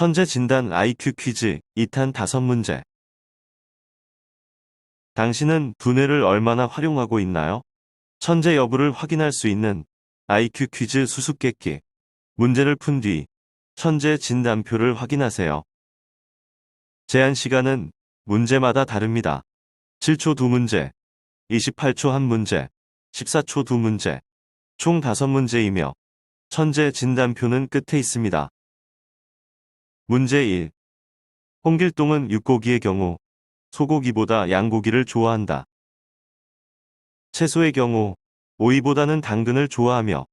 천재 진단 IQ 퀴즈 2탄 5문제. 당신은 두뇌를 얼마나 활용하고 있나요? 천재 여부를 확인할 수 있는 IQ 퀴즈 수수께끼. 문제를 푼 뒤 천재 진단표를 확인하세요. 제한 시간은 문제마다 다릅니다. 7초 2문제, 28초 1문제, 14초 2문제, 총 5문제이며 천재 진단표는 끝에 있습니다. 문제 1. 홍길동은 육고기의 경우 소고기보다 양고기를 좋아한다. 채소의 경우 오이보다는 당근을 좋아하며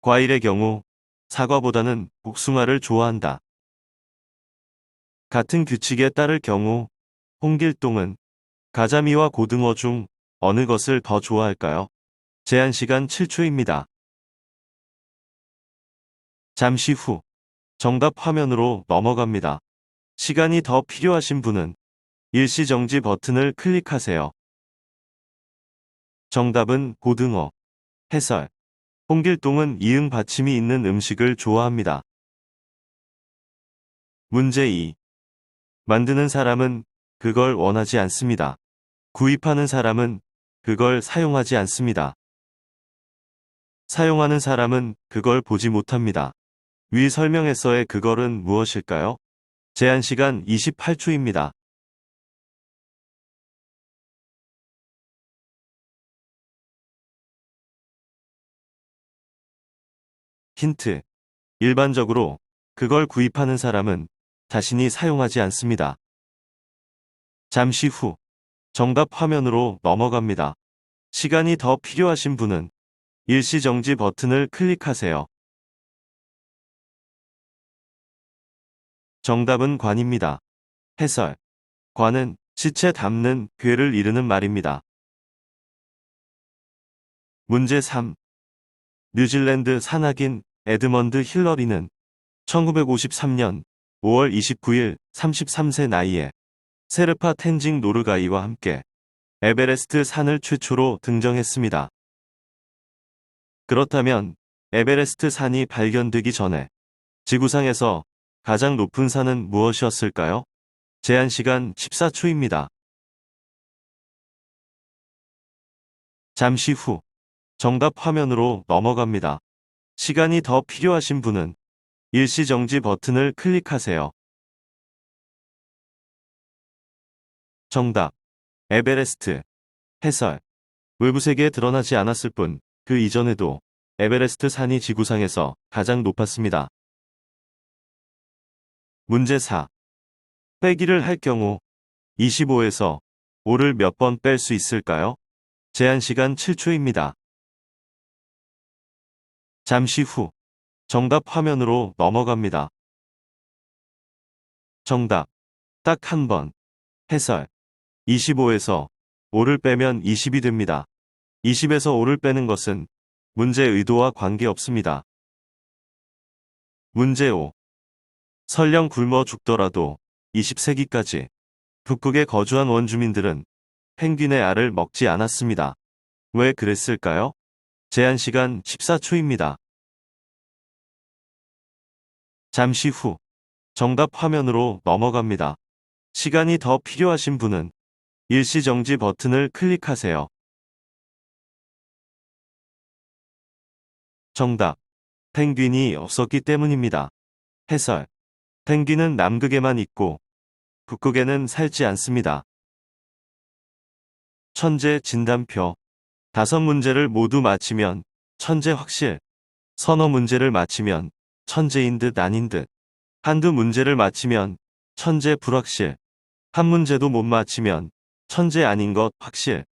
과일의 경우 사과보다는 복숭아를 좋아한다. 같은 규칙에 따를 경우 홍길동은 가자미와 고등어 중 어느 것을 더 좋아할까요? 제한 시간 7초입니다. 잠시 후 정답 화면으로 넘어갑니다. 시간이 더 필요하신 분은 일시정지 버튼을 클릭하세요. 정답은 고등어. 해설. 홍길동은 이응 받침이 있는 음식을 좋아합니다. 문제 2. 만드는 사람은 그걸 원하지 않습니다. 구입하는 사람은 그걸 사용하지 않습니다. 사용하는 사람은 그걸 보지 못합니다. 위 설명에서의 그걸은 무엇일까요? 제한 시간 28초입니다. 힌트. 일반적으로 그걸 구입하는 사람은 자신이 사용하지 않습니다. 잠시 후 정답 화면으로 넘어갑니다. 시간이 더 필요하신 분은 일시정지 버튼을 클릭하세요. 정답은 관입니다. 해설. 관은 시체 담는 괴를 이르는 말입니다. 문제 3. 뉴질랜드 산악인 에드먼드 힐러리는 1953년 5월 29일 33세 나이에 세르파 텐징 노르가이와 함께 에베레스트 산을 최초로 등정했습니다. 그렇다면 에베레스트 산이 발견되기 전에 지구상에서 가장 높은 산은 무엇이었을까요? 제한 시간 14초입니다. 잠시 후 정답 화면으로 넘어갑니다. 시간이 더 필요하신 분은 일시정지 버튼을 클릭하세요. 정답. 에베레스트. 해설. 외부세계에 드러나지 않았을 뿐, 그 이전에도 에베레스트 산이 지구상에서 가장 높았습니다. 문제 4. 빼기를 할 경우 25에서 5를 몇 번 뺄 수 있을까요? 제한 시간 7초입니다. 잠시 후 정답 화면으로 넘어갑니다. 정답. 딱 한 번. 해설. 25에서 5를 빼면 20이 됩니다. 20에서 5를 빼는 것은 문제 의도와 관계없습니다. 문제 5. 설령 굶어 죽더라도 20세기까지 북극에 거주한 원주민들은 펭귄의 알을 먹지 않았습니다. 왜 그랬을까요? 제한 시간 14초입니다. 잠시 후 정답 화면으로 넘어갑니다. 시간이 더 필요하신 분은 일시정지 버튼을 클릭하세요. 정답. 펭귄이 없었기 때문입니다. 해설. 펭귄은 남극에만 있고 북극에는 살지 않습니다. 천재 진단표. 다섯 문제를 모두 맞히면 천재 확실. 서너 문제를 맞히면 천재인 듯 아닌 듯. 한두 문제를 맞히면 천재 불확실. 한 문제도 못 맞히면 천재 아닌 것 확실.